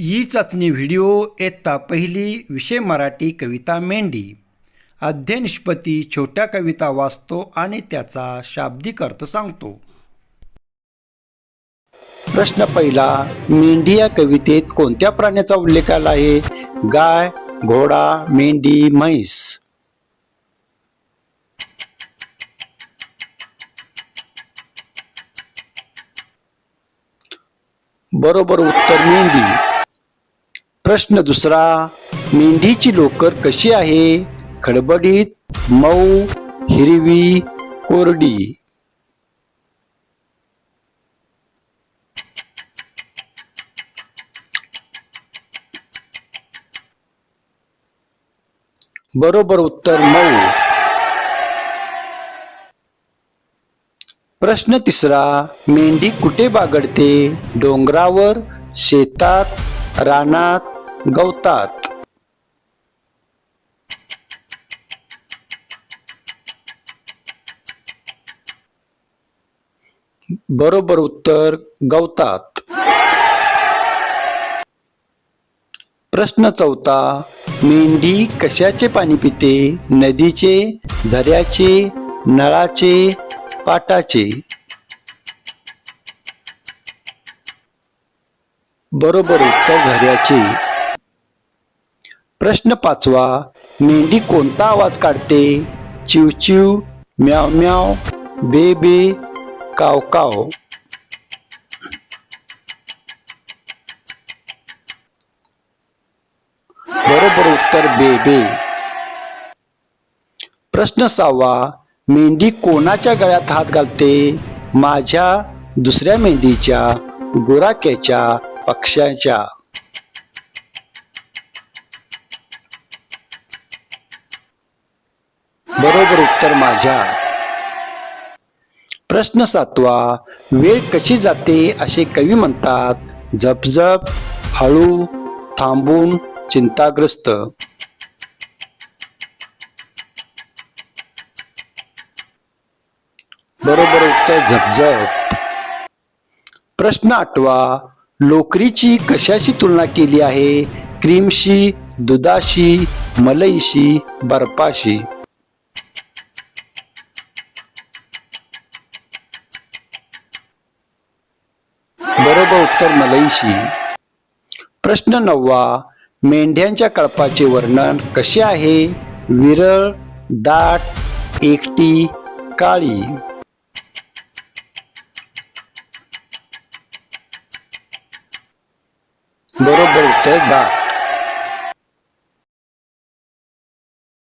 E चाचणी video येता पहिली विषय मराठी कविता मेंढी. अध्यय छोट्या कविता वाचतो आणि त्याचा शाब्दिक अर्थ सांगतो. प्रश्न पहिला मेंढी या कवितेत कोणत्या प्राण्याचा उल्लेख आला आहे? गाय घोडा मेंढी म्हैस. बरोबर उत्तर मेंढी. प्रश्न दुसरा मेंढीची लोकर कशी आहे? खडबडीत मऊ हिरवी कोरडी. बरोबर उत्तर मऊ. प्रश्न तिसरा मेंढी कुठे बागडते? डोंगरावर शेतात रानात गवतात. बरोबर उत्तर गवतात. प्रश्न चौथा मेंढी कशाचे पाणी पिते? नदीचे झऱ्याचे नळाचे पाटाचे. बरोबर उत्तर झऱ्याचे. प्रश्न पाचवा मेंढी कोणता आवाज काढते? चिवचिव म्याव म्याव बे बे काव काव. बरोबर उत्तर बे बे. प्रश्न सहावा मेंढी कोणाच्या गळ्यात हात घालते? माझ्या दुसऱ्या मेंढीच्या गुराक्याच्या पक्ष्याच्या. बरोबर उत्तर माझ्या. प्रश्न सातवा वेळ कशी जाते असे कवी म्हणतात झपझप हळू थांबून चिंताग्रस्त. बरोबर उत्तर झपझप प्रश्न आठवा लोकरीची कशाशी तुलना केली आहे क्रीमशी दुधाशी मलईशी बर्फाशी? बरोबर उत्तर मलईशी. प्रश्न नववा मेंढ्यांच्या कळपाचे वर्णन कसे आहे? विरळ दाट एकटी काळी. बरोबर उत्तर दाट.